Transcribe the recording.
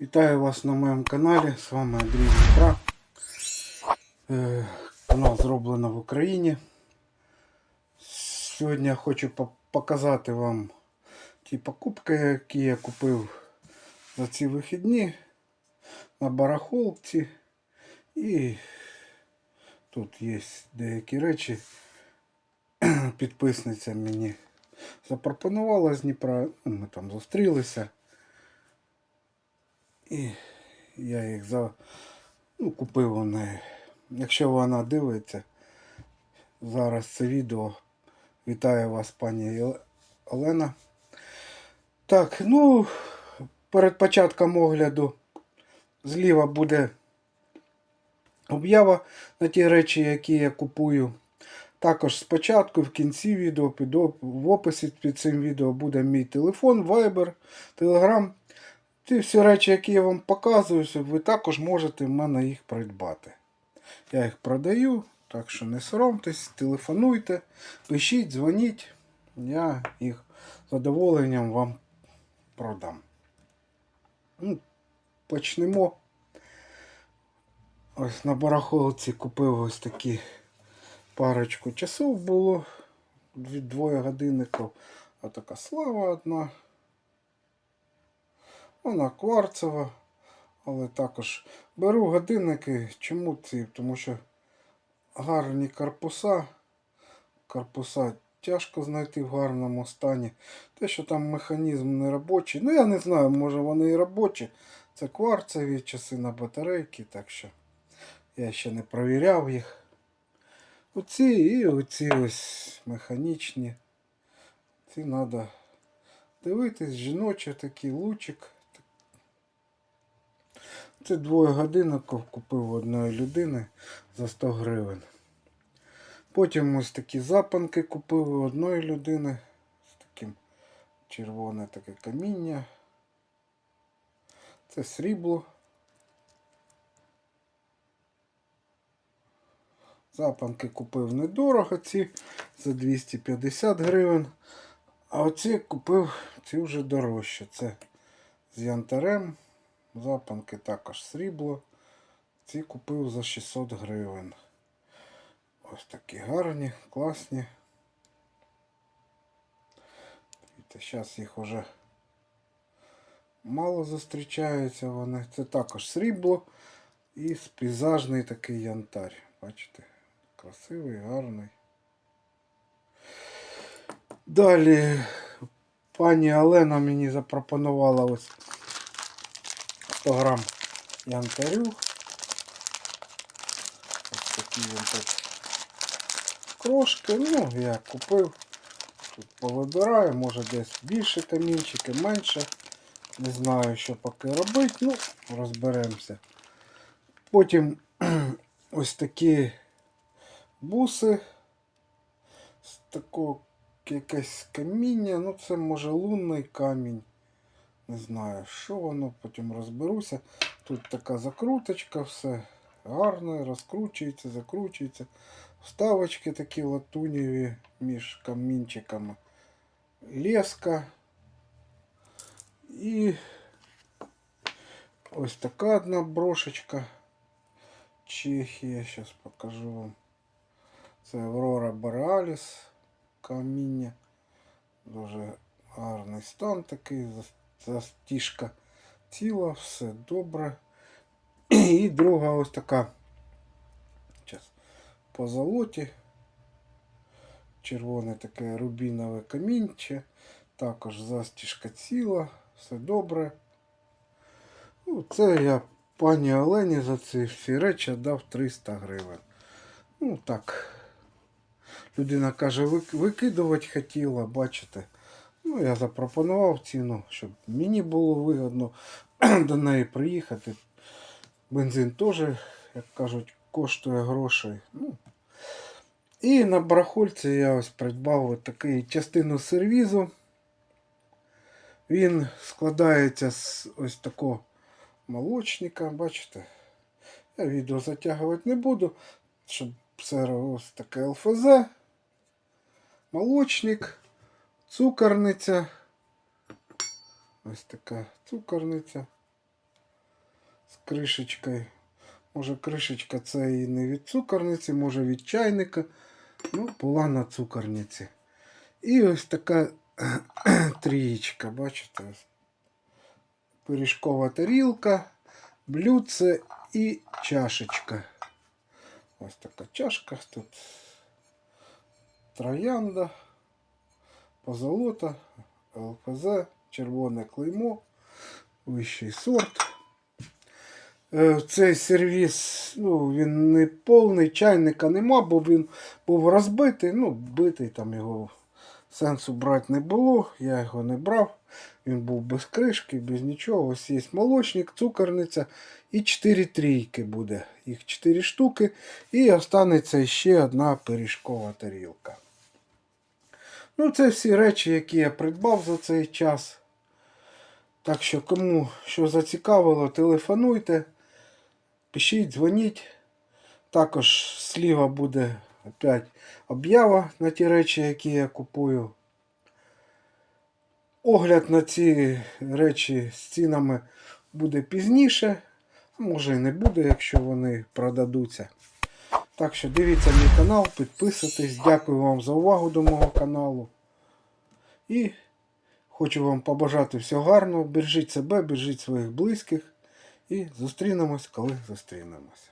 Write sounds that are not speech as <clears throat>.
Вітаю вас на моєму каналі. З вами Андрій Дмитра. Е, Канал зроблено в Україні. Сьогодні я хочу показати вам ті покупки, які я купив за ці вихідні на барахолці. І тут є деякі речі. Підписниця мені запропонувала з Дніпра. Ну, Ми там зустрілися. І я їх за... ну, купив у неї. Якщо вона дивиться, зараз це відео. Вітаю вас, пані Олена. Так, ну, перед початком огляду зліва буде об'ява на ті речі, які я купую. Також спочатку, в кінці відео, під в описі під цим відео буде мій телефон, Viber, Telegram. Ті всі речі, які я вам показую, ви також можете в мене їх придбати. Я їх продаю, так що не соромтесь, телефонуйте, пишіть, дзвоніть. Я їх з задоволенням вам продам. Ну, почнемо. Ось на барахолці купив ось такі парочку часов було. Від двоє годинників. А така слава одна. Вона кварцева, але також беру годинники. Чому ці? Тому що гарні корпуса. Корпуса тяжко знайти в гарному стані. Те, що там механізм не робочий. Ну я не знаю, може вони і робочі. Це кварцеві часи на батарейки, так що я ще не провіряв їх. Оці і оці ось механічні. Ці треба дивитись, жіночі такий лучик. Це двоє годинників купив одної людини за 100 гривень. Потім ось такі запанки купив у одної людини з таким червоне таке каміння. Це срібло. Запанки купив недорого ці за 250 гривень. А оці купив ці вже дорожче. Це з янтарем. Запанки також срібло. Ці купив за 600 гривень. Ось такі гарні, класні. Зараз їх вже мало зустрічаються вони. Це також срібло і пейзажний такий янтарь. Бачите? Красивий, гарний. Далі пані Олена мені запропонувала ось 100 грам янтарю. Ось такі він крошки. Ну, я купив. Тут повибираю, може десь більше камінчики, менше. Не знаю, що поки робити. Ну, розберемося. Потім <clears throat> ось такі буси з такого якесь каміння. Ну, це може лунний камінь. Не знаю, що воно, потім розберуся. Тут така закруточка, все гарно, розкручується, закручується. Вставочки такі латунєві між камінчиками. Леска. І ось така одна брошечка. Чехія, зараз покажу вам. Це Аврора Бореаліс каміння. Дуже гарний стан такий, зас- Застіжка ціла, все добре. І друга ось така. Зараз по золоті. Червоне таке рубінове камінче. Також застіжка ціла, все добре. Ну, це я пані Олені за ці всі речі дав 300 гривень. Ну так. Людина каже, викидувати хотіла, бачите. Ну, я запропонував ціну, щоб мені було вигодно <clears throat> до неї приїхати. Бензин теж, як кажуть, коштує грошей. Ну. І на барахольці я ось придбав такий частину сервізу. Він складається з ось такого молочника, бачите. Я відео затягувати не буду, щоб все ось таке ЛФЗ, молочник, цукорниця. Ось така цукорниця. з кришечкою. Може, кришечка це і не від цукорниці, може від чайника. Ну, була на цукорниці. І ось така <clears throat> трієчка, бачите? Пиріжкова тарілка, блюдце і чашечка. Ось така чашка. Тут троянда, позолота, ЛПЗ, червоне клеймо, вищий сорт. Е, Цей сервіс, ну, він не повний, чайника нема, бо він був розбитий, ну, битий там його сенсу брати не було, я його не брав. Він був без кришки, без нічого. Ось є молочник, цукорниця і 4 трійки буде. Їх 4 штуки. І останеться ще одна пиріжкова тарілка. Ну, це всі речі, які я придбав за цей час. Так що, кому що зацікавило, телефонуйте, пишіть, дзвоніть. Також сліва буде опять об'ява на ті речі, які я купую. Огляд на ці речі з цінами буде пізніше. А може і не буде, якщо вони продадуться. Так що дивіться мій канал, підписуйтесь. Дякую вам за увагу до мого каналу. І хочу вам побажати всього гарного. Бережіть себе, бережіть своїх близьких. І зустрінемось, коли зустрінемось.